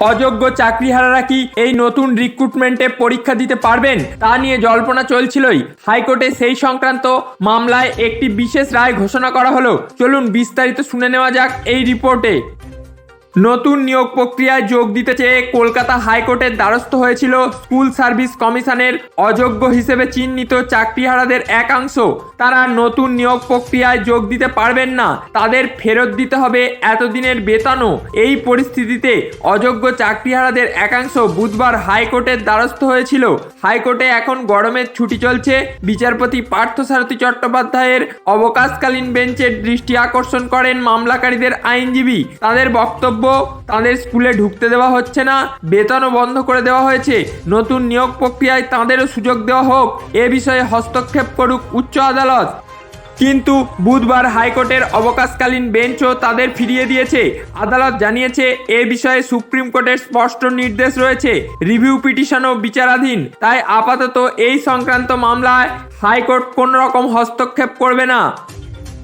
অযোগ্য চাকরিহারারা কি এই নতুন রিক্রুটমেন্টে পরীক্ষা দিতে পারবেন? তা নিয়ে জল্পনা চলছিলই। হাইকোর্টে সেই সংক্রান্ত মামলায় একটি বিশেষ রায় ঘোষণা করা হলো। চলুন বিস্তারিত শুনে নেওয়া যাক এই রিপোর্টে নতুন নিয়োগ প্রক্রিয়ায় যোগ দিতে চেয়ে কলকাতা হাইকোর্টের দ্বারস্থ হয়েছিল স্কুল সার্ভিস কমিশনের অযোগ্য হিসেবে চিহ্নিত চাকরিহারাদের একাংশ। তারা নতুন নিয়োগ প্রক্রিয়ায় যোগ দিতে পারবেন না, তাদের ফেরত দিতে হবে এতদিনের বেতনও। এই পরিস্থিতিতে অযোগ্য চাকরিহারাদের একাংশ বুধবার হাইকোর্টের দ্বারস্থ হয়েছিল। হাইকোর্টে এখন গরমের ছুটি চলছে। বিচারপতি পার্থসারথী চট্টোপাধ্যায়ের অবকাশকালীন বেঞ্চের দৃষ্টি আকর্ষণ করেন মামলাকারীদের আইনজীবী। তাদের বক্তব্য তাদের স্কুলে ঢুকতে দেওয়া হচ্ছে না, বেতনও বন্ধ করে দেওয়া হয়েছে। নতুন নিয়োগ প্রক্রিয়ায় তাদেরও সুযোগ দেওয়া হোক, এ বিষয়ে হস্তক্ষেপ করুক উচ্চ আদালত। কিন্তু বুধবার হাইকোর্টের অবকাশকালীন বেঞ্চও তাদের ফিরিয়ে দিয়েছে। আদালত জানিয়েছে, এ বিষয়ে সুপ্রিম কোর্টের স্পষ্ট নির্দেশ রয়েছে। রিভিউ পিটিশনও বিচারাধীন। তাই আপাতত এই সংক্রান্ত মামলায় হাইকোর্ট কোনো রকম হস্তক্ষেপ করবে না।